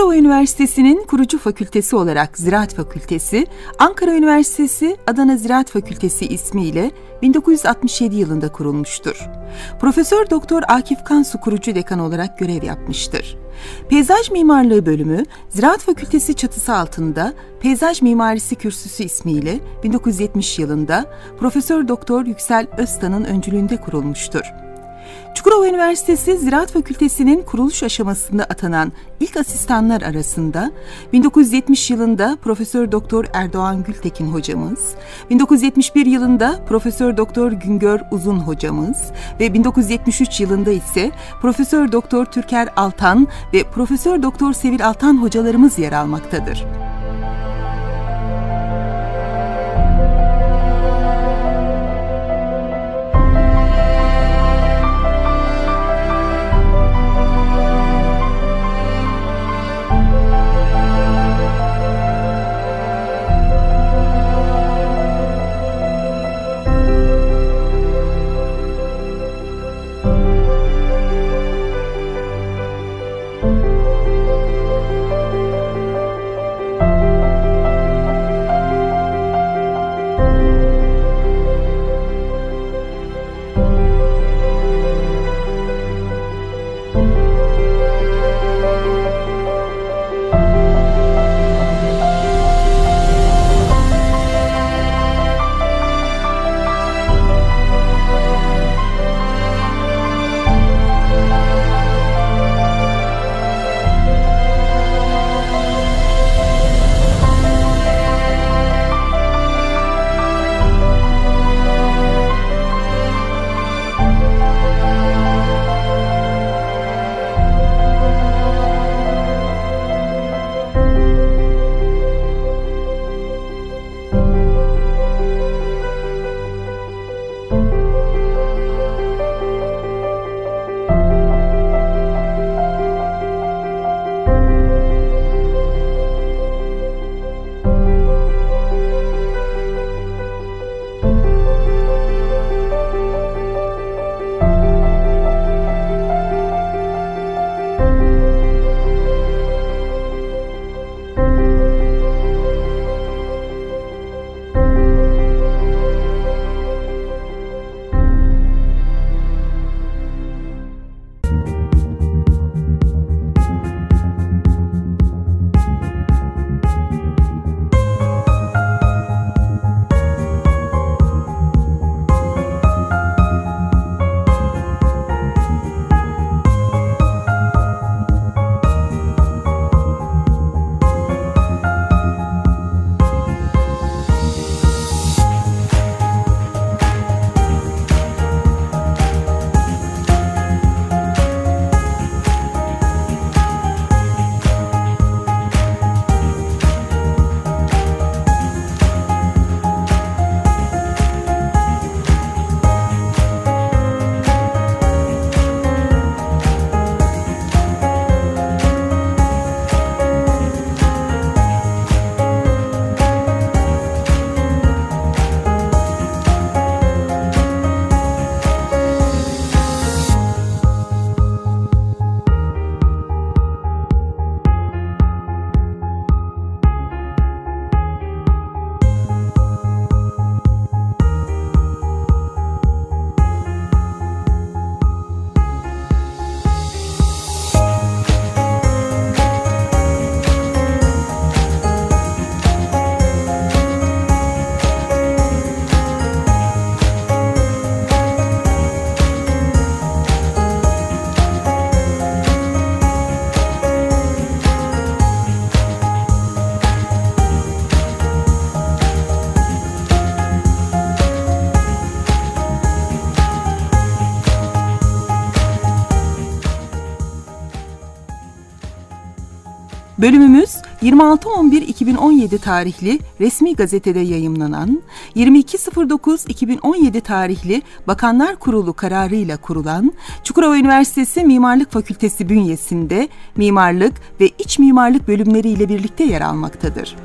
Çukurova Üniversitesi'nin kurucu fakültesi olarak Ziraat Fakültesi, Ankara Üniversitesi Adana Ziraat Fakültesi ismiyle 1967 yılında kurulmuştur. Profesör Doktor Akif Kansu kurucu dekan olarak görev yapmıştır. Peyzaj Mimarlığı bölümü Ziraat Fakültesi çatısı altında Peyzaj Mimarisi Kürsüsü ismiyle 1970 yılında Profesör Doktor Yüksel Öztan'ın öncülüğünde kurulmuştur. Çukurova Üniversitesi Ziraat Fakültesi'nin kuruluş aşamasında atanan ilk asistanlar arasında 1970 yılında Profesör Doktor Erdoğan Gültekin hocamız, 1971 yılında Profesör Doktor Güngör Uzun hocamız ve 1973 yılında ise Profesör Doktor Türker Altan ve Profesör Doktor Sevil Altan hocalarımız yer almaktadır. Bölümümüz 26.11.2017 tarihli resmi gazetede yayımlanan, 22.09.2017 tarihli Bakanlar Kurulu kararıyla kurulan Çukurova Üniversitesi Mimarlık Fakültesi bünyesinde mimarlık ve iç mimarlık bölümleriyle birlikte yer almaktadır.